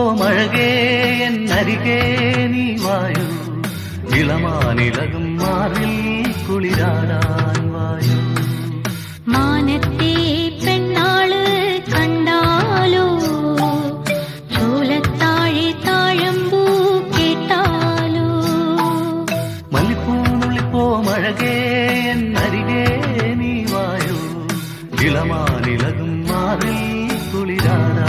അഴകേ എന്നരികേ നീ വായു. ഇളമാനിലകും മാറിൽ കുളിരാടാൻ വായു. മാനത്തെ പെണ്ണാൾ കണ്ടാലോ? ചോലത്താഴെ താഴമ്പൂ കേട്ടാലോ? മല്ലിപ്പൂനുള്ളിപ്പോ മഴകേ എന്നരികേ നീ വായു. ഇളമാനിലകും മാറിൽ കുളിരാടാൻ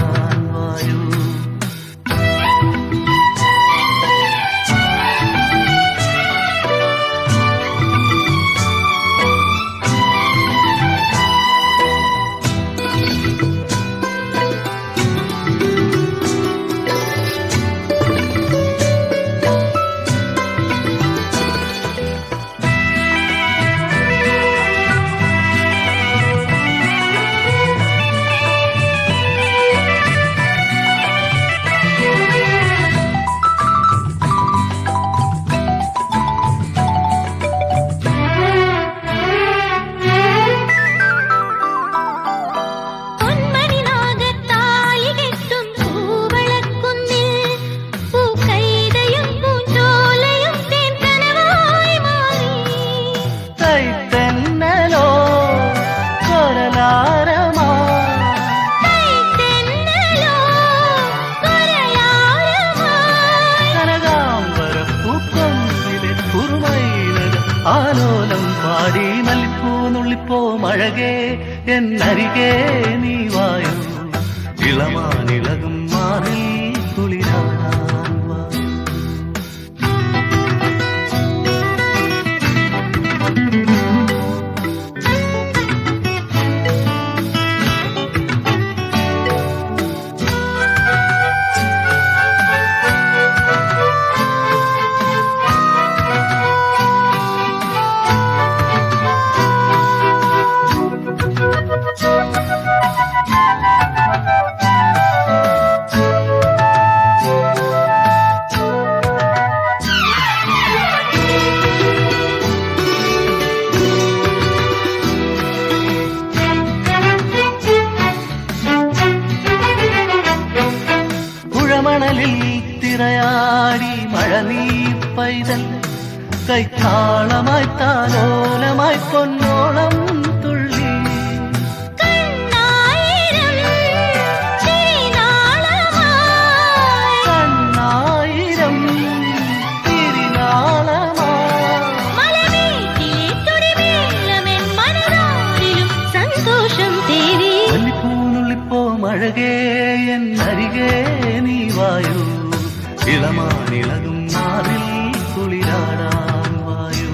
ആലോലം പാടി നൽകൂ നുള്ളിപ്പോ മഴകേ എന്നരികേ നീ വായു? ഇളമാനിളകും മാറി കുളിരാൻ പുഴമണലിൽ തിരയാടി മഴ പൈതൽ. കൈത്താളമായി താലോലമായി പൊന്നോളം തുള്ളി മഴകേ എന്നരികേ നീ വായു. ഇളമാനിളകും നാവിൽ കുളിരാടാൻ വായു.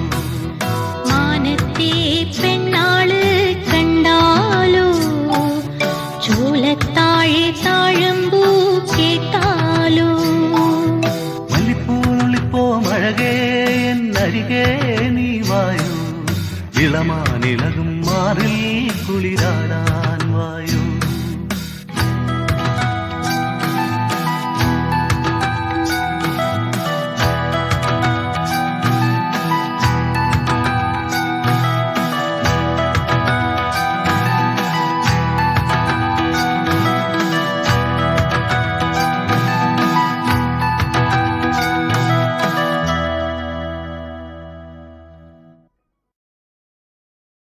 മാനത്തെ പെണ്ണാൾ കണ്ടാലോ? ചൂലത്താഴെ താഴമ്പൂ കേട്ടാലോ? മല്ലിപ്പൂനുള്ളിപ്പോ മഴകേ എന്നരികേ നീ വായു. ഇളമാനിളകും മാറിൽ കുളിരാടാൻ വായു.